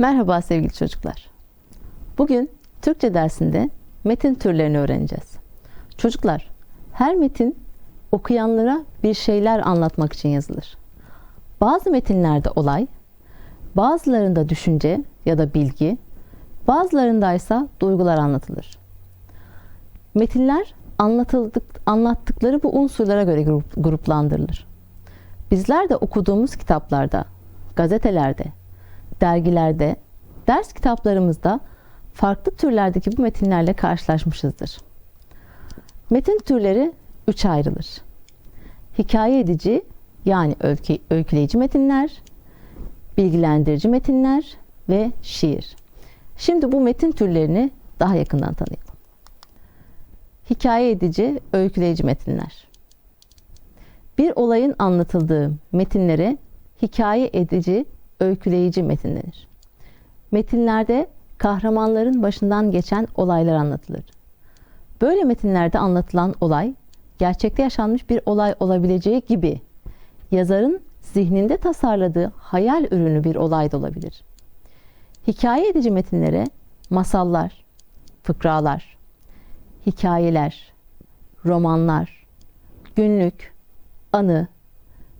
Merhaba sevgili çocuklar. Bugün Türkçe dersinde metin türlerini öğreneceğiz. Çocuklar, her metin okuyanlara bir şeyler anlatmak için yazılır. Bazı metinlerde olay, bazılarında düşünce ya da bilgi, bazılarında ise duygular anlatılır. Metinler anlatıldık, anlattıkları bu unsurlara göre grup, gruplandırılır. Bizler de okuduğumuz kitaplarda, gazetelerde, dergilerde, ders kitaplarımızda farklı türlerdeki bu metinlerle karşılaşmışızdır. Metin türleri üç ayrılır. Hikaye edici yani öykü, öyküleyici metinler, bilgilendirici metinler ve şiir. Şimdi bu metin türlerini daha yakından tanıyalım. Hikaye edici, öyküleyici metinler. Bir olayın anlatıldığı metinlere hikaye edici, öyküleyici metin denir. Metinlerde kahramanların başından geçen olaylar anlatılır. Böyle metinlerde anlatılan olay, gerçekte yaşanmış bir olay olabileceği gibi yazarın zihninde tasarladığı hayal ürünü bir olay da olabilir. Hikaye edici metinlere masallar, fıkralar, hikayeler, romanlar, günlük, anı,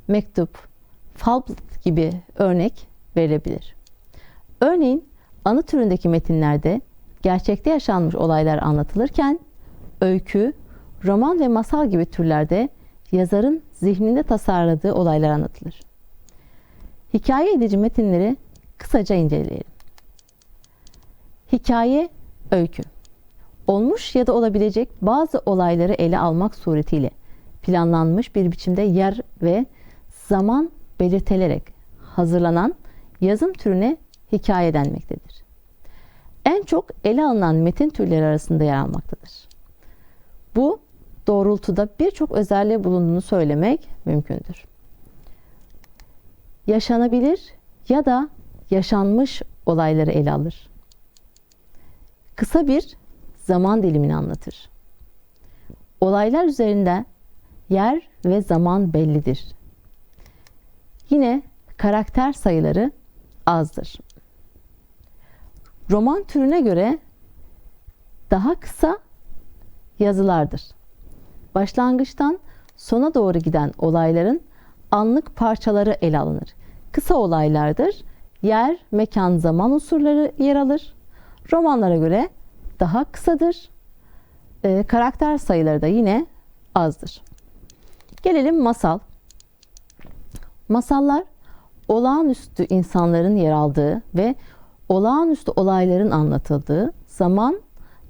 mektup, fal gibi örnek verilebilir. Örneğin anı türündeki metinlerde gerçekte yaşanmış olaylar anlatılırken öykü, roman ve masal gibi türlerde yazarın zihninde tasarladığı olaylar anlatılır. Hikaye edici metinleri kısaca inceleyelim. Hikaye, öykü. Olmuş ya da olabilecek bazı olayları ele almak suretiyle planlanmış bir biçimde yer ve zaman belirtilerek hazırlanan yazım türüne hikaye denmektedir. En çok ele alınan metin türleri arasında yer almaktadır. Bu doğrultuda birçok özelliği bulunduğunu söylemek mümkündür. Yaşanabilir ya da yaşanmış olayları ele alır. Kısa bir zaman dilimini anlatır. Olaylar üzerinde yer ve zaman bellidir. Yine karakter sayıları azdır. Roman türüne göre daha kısa yazılardır. Başlangıçtan sona doğru giden olayların anlık parçaları ele alınır. Kısa olaylardır. Yer, mekan, zaman unsurları yer alır. Romanlara göre daha kısadır. E, karakter sayıları da yine azdır. Gelelim masal. Masallar olağanüstü insanların yer aldığı ve olağanüstü olayların anlatıldığı zaman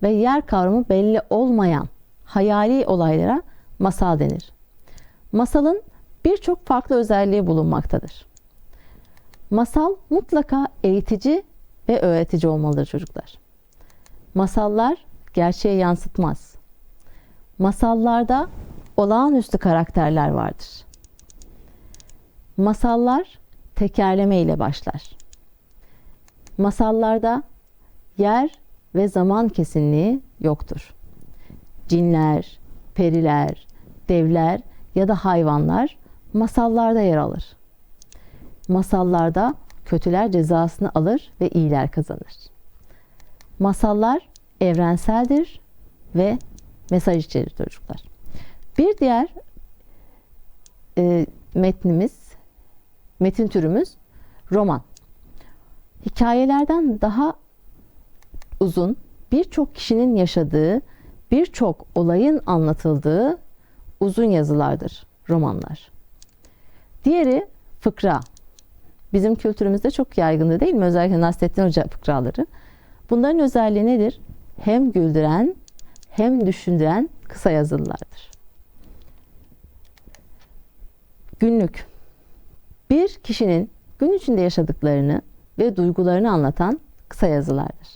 ve yer kavramı belli olmayan hayali olaylara masal denir. Masalın birçok farklı özelliği bulunmaktadır. Masal mutlaka eğitici ve öğretici olmalıdır çocuklar. Masallar gerçeği yansıtmaz. Masallarda olağanüstü karakterler vardır. Masallar tekerleme ile başlar. Masallarda yer ve zaman kesinliği yoktur. Cinler, periler, devler ya da hayvanlar masallarda yer alır. Masallarda kötüler cezasını alır ve iyiler kazanır. Masallar evrenseldir ve mesaj içerir çocuklar. Bir diğer e, metnimiz, metin türümüz roman. Hikayelerden daha uzun, birçok kişinin yaşadığı, birçok olayın anlatıldığı uzun yazılardır romanlar. Diğeri fıkra. Bizim kültürümüzde çok yaygındır değil mi? Özellikle Nasrettin Hoca fıkraları. Bunların özelliği nedir? Hem güldüren hem düşündüren kısa yazılılardır. Günlük. Bir kişinin gün içinde yaşadıklarını ve duygularını anlatan kısa yazılardır.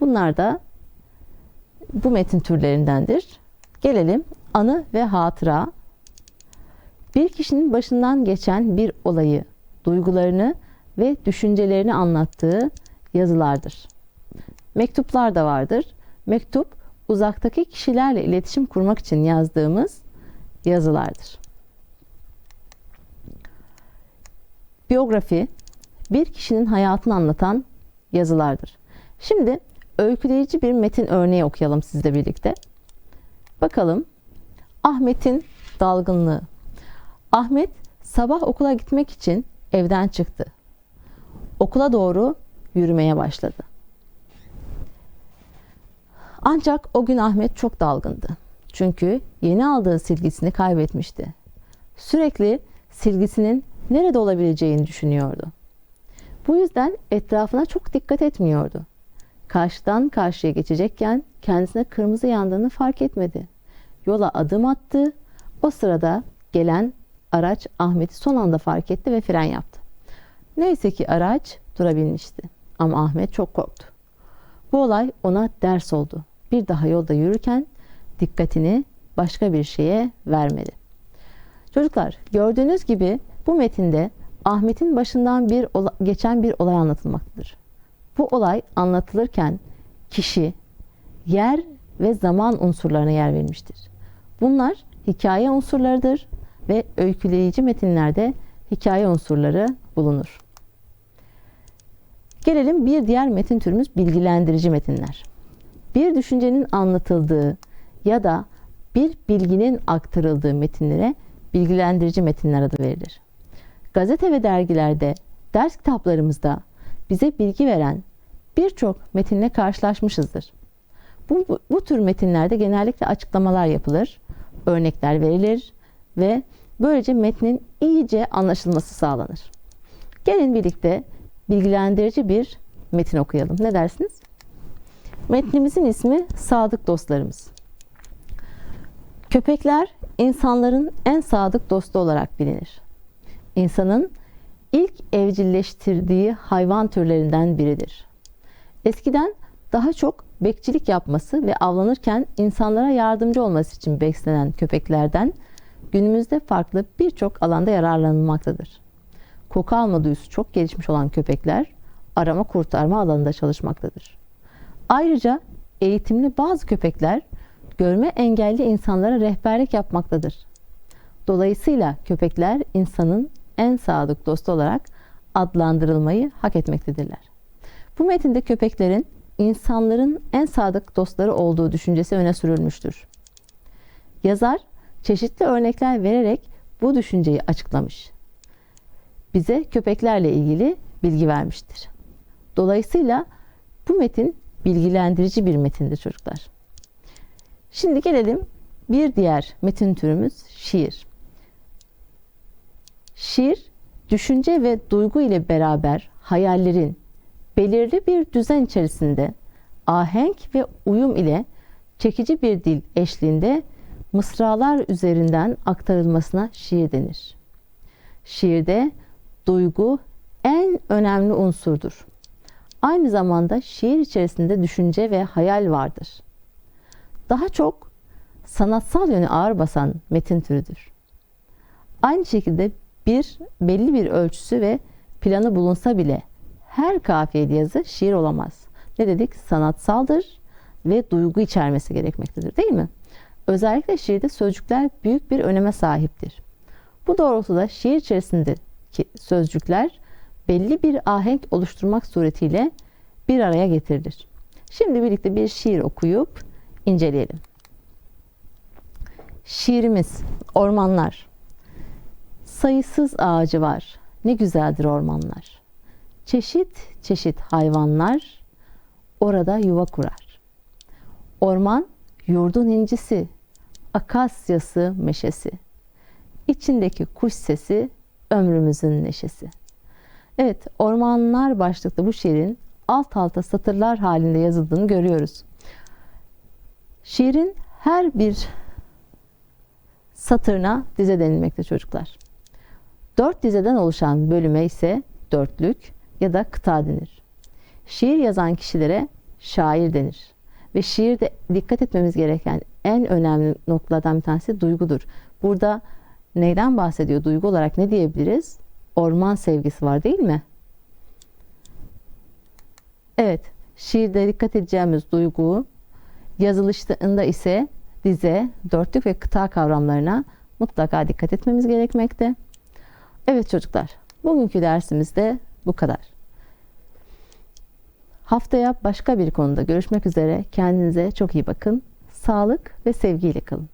Bunlar da bu metin türlerindendir. Gelelim anı ve hatıra. Bir kişinin başından geçen bir olayı, duygularını ve düşüncelerini anlattığı yazılardır. Mektuplar da vardır. Mektup uzaktaki kişilerle iletişim kurmak için yazdığımız yazılardır. Biyografi bir kişinin hayatını anlatan yazılardır. Şimdi öyküleyici bir metin örneği okuyalım sizle birlikte. Bakalım. Ahmet'in dalgınlığı. Ahmet sabah okula gitmek için evden çıktı. Okula doğru yürümeye başladı. Ancak o gün Ahmet çok dalgındı. Çünkü yeni aldığı silgisini kaybetmişti. Sürekli silgisinin nerede olabileceğini düşünüyordu. Bu yüzden etrafına çok dikkat etmiyordu. Karşıdan karşıya geçecekken kendisine kırmızı yandığını fark etmedi. Yola adım attı. O sırada gelen araç Ahmet'i son anda fark etti ve fren yaptı. Neyse ki araç durabilmişti. Ama Ahmet çok korktu. Bu olay ona ders oldu. Bir daha yolda yürürken dikkatini başka bir şeye vermedi. Çocuklar gördüğünüz gibi bu metinde Ahmet'in başından bir geçen bir olay anlatılmaktadır. Bu olay anlatılırken kişi, yer ve zaman unsurlarına yer verilmiştir. Bunlar hikaye unsurlarıdır ve öyküleyici metinlerde hikaye unsurları bulunur. Gelelim bir diğer metin türümüz bilgilendirici metinler. Bir düşüncenin anlatıldığı ya da bir bilginin aktarıldığı metinlere bilgilendirici metinler adı verilir. Gazete ve dergilerde, ders kitaplarımızda bize bilgi veren birçok metinle karşılaşmışızdır. Bu, bu, bu tür metinlerde genellikle açıklamalar yapılır, örnekler verilir ve böylece metnin iyice anlaşılması sağlanır. Gelin birlikte bilgilendirici bir metin okuyalım. Ne dersiniz? Metnimizin ismi Sadık Dostlarımız. Köpekler insanların en sadık dostu olarak bilinir. İnsanın ilk evcilleştirdiği hayvan türlerinden biridir. Eskiden daha çok bekçilik yapması ve avlanırken insanlara yardımcı olması için beslenen köpeklerden günümüzde farklı birçok alanda yararlanılmaktadır. Koku alma duyusu çok gelişmiş olan köpekler arama kurtarma alanında çalışmaktadır. Ayrıca eğitimli bazı köpekler görme engelli insanlara rehberlik yapmaktadır. Dolayısıyla köpekler insanın en sadık dostu olarak adlandırılmayı hak etmektedirler. Bu metinde köpeklerin insanların en sadık dostları olduğu düşüncesi öne sürülmüştür. Yazar çeşitli örnekler vererek bu düşünceyi açıklamış. Bize köpeklerle ilgili bilgi vermiştir. Dolayısıyla bu metin bilgilendirici bir metindir çocuklar. Şimdi gelelim bir diğer metin türümüz şiir. Şiir, düşünce ve duygu ile beraber hayallerin belirli bir düzen içerisinde ahenk ve uyum ile çekici bir dil eşliğinde mısralar üzerinden aktarılmasına şiir denir. Şiirde duygu en önemli unsurdur. Aynı zamanda şiir içerisinde düşünce ve hayal vardır. Daha çok sanatsal yönü ağır basan metin türüdür. Aynı şekilde bir belli bir ölçüsü ve planı bulunsa bile her kafiyeli yazı şiir olamaz. Ne dedik? Sanatsaldır ve duygu içermesi gerekmektedir değil mi? Özellikle şiirde sözcükler büyük bir öneme sahiptir. Bu doğrultuda şiir içerisindeki sözcükler belli bir ahenk oluşturmak suretiyle bir araya getirilir. Şimdi birlikte bir şiir okuyup inceleyelim. Şiirimiz Ormanlar Sayısız ağacı var. Ne güzeldir ormanlar. Çeşit çeşit hayvanlar orada yuva kurar. Orman yurdun incisi, akasyası meşesi. İçindeki kuş sesi ömrümüzün neşesi. Evet, ormanlar başlıklı bu şiirin alt alta satırlar halinde yazıldığını görüyoruz. Şiirin her bir satırına dize denilmekte çocuklar. Dört dizeden oluşan bölüme ise dörtlük ya da kıta denir. Şiir yazan kişilere şair denir. Ve şiirde dikkat etmemiz gereken en önemli noktalardan bir tanesi duygudur. Burada neyden bahsediyor? Duygu olarak ne diyebiliriz? Orman sevgisi var değil mi? Evet, şiirde dikkat edeceğimiz duygu, yazılışında ise dize, dörtlük ve kıta kavramlarına mutlaka dikkat etmemiz gerekmekte. Evet çocuklar, bugünkü dersimizde Bu kadar. Haftaya başka bir konuda görüşmek üzere. Kendinize çok iyi bakın. Sağlık ve sevgiyle kalın.